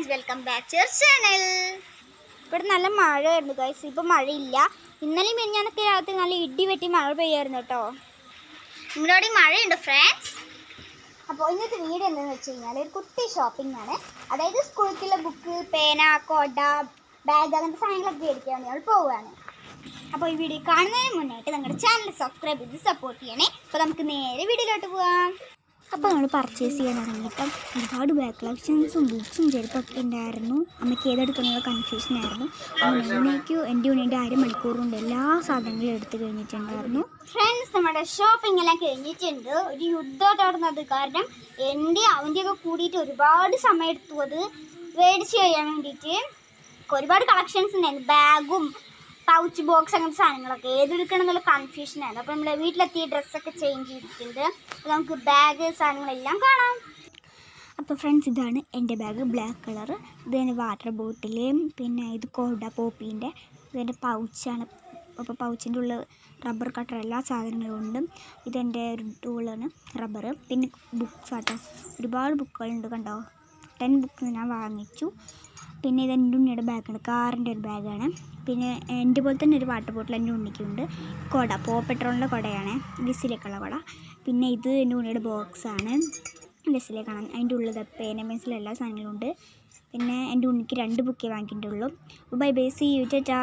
Friends welcome back to your channel ഇവിടെ നല്ല മഴയായിരുന്നു ഗൈസ് ഇപ്പം മഴയില്ല. ഇന്നലെയും മിനിഞ്ഞാന്നൊക്കെ രാത്രി നല്ല ഇടി വെട്ടി മഴ പെയ്യായിരുന്നു കേട്ടോ. നിങ്ങളുടെ അവിടെ മഴയുണ്ട് ഫ്രണ്ട്സ് അപ്പോൾ ഇന്നത്തെ വീഡിയോ എന്താണെന്ന് വെച്ച് കഴിഞ്ഞാൽ ഒരു കുട്ടി ഷോപ്പിംഗ് ആണ്. അതായത് സ്കൂളിലേക്കുള്ള ബുക്ക് പേന കൊട ബാഗ് അങ്ങനത്തെ സാധനങ്ങളൊക്കെ മേടിക്കാൻ വേണ്ടി ഞങ്ങൾ പോവുകയാണ്. അപ്പോൾ ഈ വീഡിയോ കാണുന്നതിന് മുന്നായിട്ട് നിങ്ങളുടെ ചാനൽ സബ്സ്ക്രൈബ് ചെയ്ത് സപ്പോർട്ട് ചെയ്യണേ. അപ്പോൾ നമുക്ക് നേരെ വീഡിയോയിലോട്ട് പോവാം. അപ്പോൾ നമ്മൾ പർച്ചേസ് ചെയ്യാൻ ഇറങ്ങിയപ്പം ഒരുപാട് ബാക്ക് കളക്ഷൻസും ബുക്സും ചെരുപ്പൊക്കെ ഉണ്ടായിരുന്നു. അമ്മയ്ക്ക് ഏതെടുക്കുന്നുള്ള കൺഫ്യൂഷൻ ആയിരുന്നു. അങ്ങനെ എന്റെ ഉണ്ണിന്റെ അര മണിക്കൂറുകൊണ്ട് എല്ലാ സാധനങ്ങളും എടുത്തു കഴിഞ്ഞിട്ടുണ്ടായിരുന്നു. ഫ്രണ്ട്സ് നമ്മുടെ ഷോപ്പിംഗ് എല്ലാം കഴിഞ്ഞിട്ടുണ്ട്. ഒരു യുദ്ധം നടന്നത് കാരണം എന്റെ അവന്റെയൊക്കെ കൂടിയിട്ട് ഒരുപാട് സമയം എടുത്തു അത് മേടിച്ച് കഴിയാൻ വേണ്ടിയിട്ട്. ഒരുപാട് കളക്ഷൻസ് ഉണ്ടായിരുന്നു. ബാഗും പൗച്ച് ബോക്സ് അങ്ങനത്തെ സാധനങ്ങളൊക്കെ. ഏതെടുക്കണം എന്നുള്ള കൺഫ്യൂഷൻ ആയിരുന്നു അപ്പോൾ നമ്മൾ വീട്ടിലെത്തിയ ഡ്രസ്സൊക്കെ ചേഞ്ച് ചെയ്തിട്ടുണ്ട്. അപ്പോൾ നമുക്ക് ബാഗ് സാധനങ്ങളെല്ലാം കാണാം. അപ്പോൾ ഫ്രണ്ട്സ് ഇതാണ് എന്റെ ബാഗ് ബ്ലാക്ക് കളർ ഇതെന്റെ വാട്ടർ ബോട്ടിൽ പിന്നെ ഇത് കോഡ പോപ്പീന്റെ. ഇതെന്റെ പൗച്ചാണ് അപ്പോൾ പൗച്ചിന്റെ ഉള്ളിൽ റബ്ബർ കട്ടർ എല്ലാ സാധനങ്ങളും ഉണ്ട്. ഇതെന്റെ ഒരു ടൂളാണ് റബ്ബർ പിന്നെ ബുക്സ് ആട്ടോ. ഒരുപാട് ബുക്കുകളുണ്ട് കണ്ടോ? ടെൻ ബുക്ക് ഞാൻ വാങ്ങിച്ചു. പിന്നെ ഇത് എന്റെ ഉണ്ണിയുടെ ബാഗാണ് കാറിന്റെ ഒരു ബാഗാണ് പിന്നെ എന്റെ പോലെ തന്നെ ഒരു വാട്ടർ ബോട്ടിൽ എന്റെ ഉണ്ണിക്കുണ്ട്. കുട പോ പെട്രോളിന്റെ കുടയാണ്. വിസിലേക്കുള്ള കുട. പിന്നെ ഇത് എന്റെ ഉണ്ണിയുടെ ബോക്സാണ് ബസ്സിലേക്കാണ് അതിന്റെ ഉള്ളിൽ പേന പെൻസിൽ എല്ലാ സാധനങ്ങളും ഉണ്ട്. പിന്നെ എന്റെ ഉണ്ണിക്ക് രണ്ട് bouquet വാങ്ങിയിട്ടുള്ളൂ. Bye bye see you tata